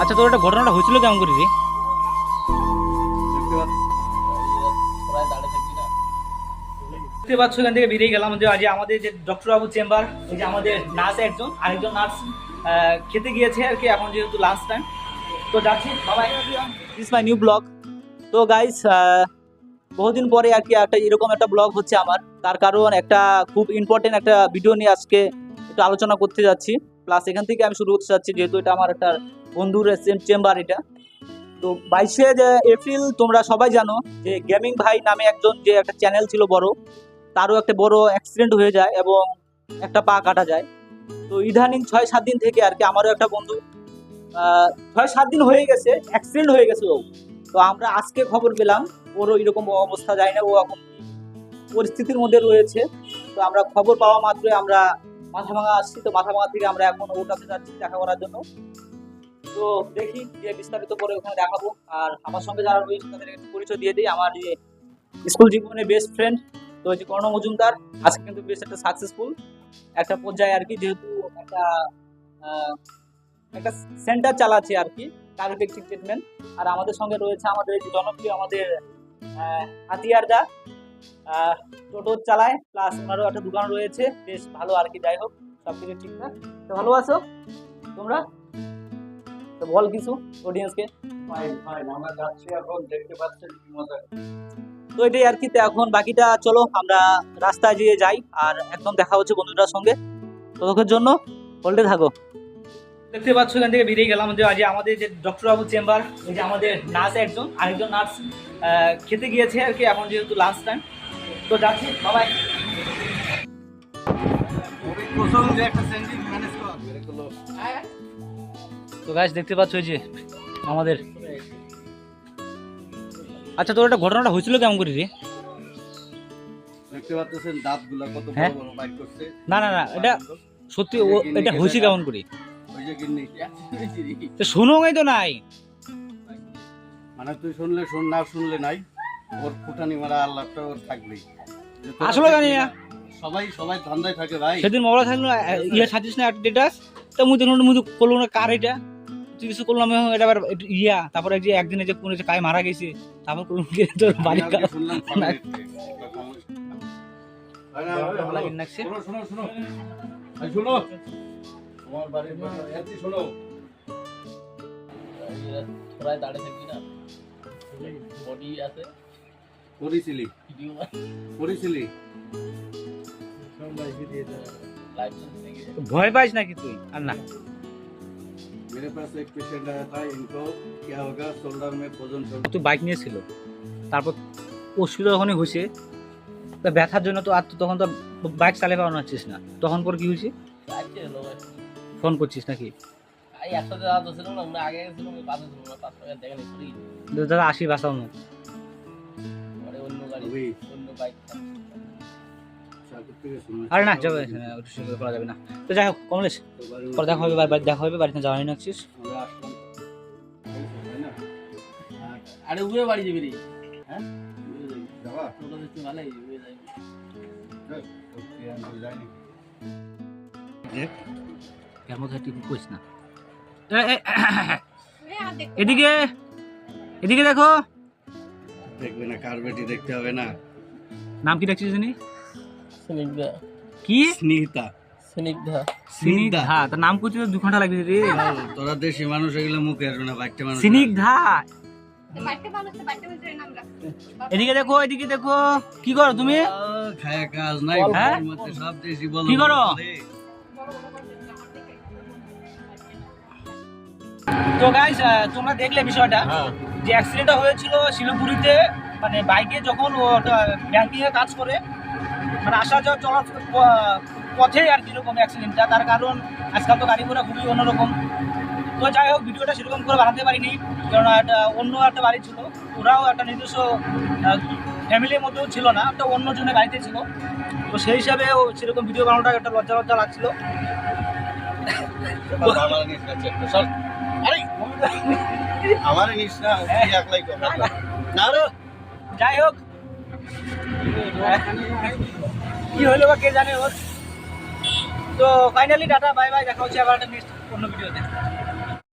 আচ্ছা তোর একটা ঘটনাটা হয়েছিল কেমন করে রে? পাচ্ছ, এখান থেকে বেরিয়ে গেলাম। যে আজ আমাদের যে ডক্টর বাবু চেম্বার এই যে আমাদের নার্স একজন, আরেকজন নার্স খেতে গিয়েছে আর কি, এখন যেহেতু লাঞ্চ টাইম তো যাচ্ছি Babai this my new blog তো গাইস বহুদিন পরে আর কি একটা এরকম একটা ব্লগ হচ্ছে আমার। তার কারণ একটা খুব ইম্পর্টেন্ট একটা ভিডিও নিয়ে আজকে একটু আলোচনা করতে যাচ্ছি। প্লাস এখান থেকে আমি শুরু করতে যাচ্ছি যেহেতু এটা আমার একটা বন্ধুর চেম্বার এটা। তো বাইশে এপ্রিল তোমরা সবাই জানো যে গেমিং ভাই নামে একজন যে একটা চ্যানেল ছিল বড়, তারও একটা বড় অ্যাক্সিডেন্ট হয়ে যায় এবং একটা পা কাটা যায়। তো ইদানিং ছয় সাত দিন থেকে আর কি আমারও একটা বন্ধু ছয় সাত দিন হয়ে গেছে অ্যাক্সিডেন্ট হয়ে গেছে ও। তো আমরা আজকে খবর পেলাম, ওরও এরকম অবস্থা যায় না, ও এখন পরিস্থিতির মধ্যে রয়েছে। তো আমরা খবর পাওয়া মাত্রই আমরা মাথা ভাঙা আসছি তো মাথা ভাঙা থেকে আমরা এখন ওর কাছে যাচ্ছি দেখা করার জন্য। তো দেখি যে বিস্তারিত পরে ওখানে দেখাবো। আর আমার সঙ্গে যারা রয়েছে তাদের একটু পরিচয় দিয়ে দিই। আমার যে স্কুল জীবনের বেস্ট ফ্রেন্ড তো হচ্ছে কর্ণ মজুমদার আজকে কিন্তু বেশ একটা সাকসেসফুল একটা পর্যায়ে আর কি যেহেতু একটা একটা সেন্টার চালাচ্ছে আর কি কার্ডিওটেকটিক ট্রিটমেন্ট আর আমাদের সঙ্গে রয়েছে আমাদের জনপ্রিয় আমাদের আহ, হাতিয়ার দা। আহ, টোটো চালায় প্লাস ওনারও একটা দোকান রয়েছে। বেশ ভালো আর কি যাই হোক সব কিছু ঠিকঠাক তো ভালো আছো? তোমরা? তো বল কিছু অডিয়েন্সকে তো এটাই আর কি তো এখন বাকিটা চলো আমরা রাস্তায় যেয়ে যাই আর একদম দেখা হচ্ছে বন্ধুটার সঙ্গে। ততক্ষণের জন্য হোল্ডে থাকো। দেখতে পাচ্ছ এখান থেকে বেরিয়ে গেলাম। যে আজ আমাদের যে ডক্টর বাবু চেম্বার এই যে আমাদের নার্স একজন আরেকজন নার্স খেতে গিয়েছে আর কি এখন যেহেতু লাঞ্চ টাইম তো যাচ্ছি বাবাই। তো গাছ দেখতে পাচ্ছ যে আমাদের আচ্ছা তোর একটা ঘটনাটা হয়েছিল কেমন করে রে? দেখতে পাচ্ছেন দাঁতগুলো কত বড় হ্যাঁ? বড় বাইট করছে। না না না এটা সত্যি এটা হয়েছে কেমন করে? গিন্নি তো শোনো তো নাই মানে তুই শুনলে শুন না শুনলে নাই ওর ফুটানি মারা আল্লাহটা ওর থাকবেই আসলে জানি না। সবাই সবাই ধান্দায় থাকে ভাই সেদিন মোবাইল থাকল ইয়ে সাজিস না একটা ডেটাস তো মুই তো মুই করল না কার এটা তুই কিছু করলাম এটা আবার ইয়া তারপরে যে একদিনে যে কোন কায় মারা গেছে তারপর করলাম কি তোর বাড়ি শুনলাম শোনো শোনো শোনো তোমার বাড়ির কথা, এমনি শোনো থোড়ায় দাঁড়িয়ে থাকবি না বডি আছে করেছিলি ভিডিও করেছিলি লাইভ দেখে ভয় পাইস নাকি তুই আর না मेरे पास एक पेशेंट आया था इनको क्या होगा शोल्डर में वजन चढ़ তুই বাইক নিয়েছিল তারপর অসুবিধা যখনই হয়েছে তা ব্যথার জন্য তো আর তো তখন তো বাইক চালিয়ে পাওয়া যাচ্ছিস না তখন পর কি হয়েছে আসছে লোক ফোন করছিস নাকি? দাদা আসি বাসাও না আরে না যাবে করা যাবে না। তো যাই হোক কমলেশ পরে দেখা হবে বাড়ি দেখা হবে বাড়িতে যাওয়া হয়নি আসছিস। আরে উড়ে বাড়ি যাবি রে। হ্যাঁ? ভালো কইস না। এদিকে এদিকে দেখো। দেখবে না কার বেটি দেখতে হবে না। নাম কি রাখছিস জানি স্নিগ্ধা কি? স্নিহিতা স্নিগ্ধা। স্নিগ্ধা। তার নাম করছিস দু ঘণ্টা লাগবে রে। তোরা দেশি মানুষ এগুলো মুখে আসবে না মানুষ স্নিগ্ধা। রাখতে এদিকে দেখো এদিকে দেখো। কি করো তুমি? আহ, কাজ নাই? ঘরের মধ্যে সব দেশি বলো কি করো? তো গাইস তোমরা দেখলে বিষয়টা হ্যাঁ। যে অ্যাক্সিডেন্টটা হয়েছিল শিলিগুড়িতে মানে বাইকে যখন ও ব্যাংকিং এ কাজ করে মানে আসা যাওয়া চলার পথে আর কীরকম অ্যাক্সিডেন্টটা তার কারণ আজকাল তো গাড়ি ঘোড়া খুবই অন্যরকম। তো যাই হোক ভিডিওটা সেরকম করে বানাতে পারিনি কারণ একটা অন্য একটা বাড়ি ছিল ওরাও একটা নিজস্ব ফ্যামিলির মধ্যেও ছিল না একটা অন্য জনের বাড়িতে ছিল। তো সেই হিসাবে ও সেরকম ভিডিও বানানোটা একটা লজ্জা লজ্জা লাগছিল। আমার নিস না চেক সর। আরে! আমার নিস না তুই একলাই কর। না রে! যাই হোক। কি হলো বা কে জানে ওর? তো ফাইনালি টাটা বাই বাই দেখা হচ্ছে আবার একটা নেক্সট অন্য ভিডিওতে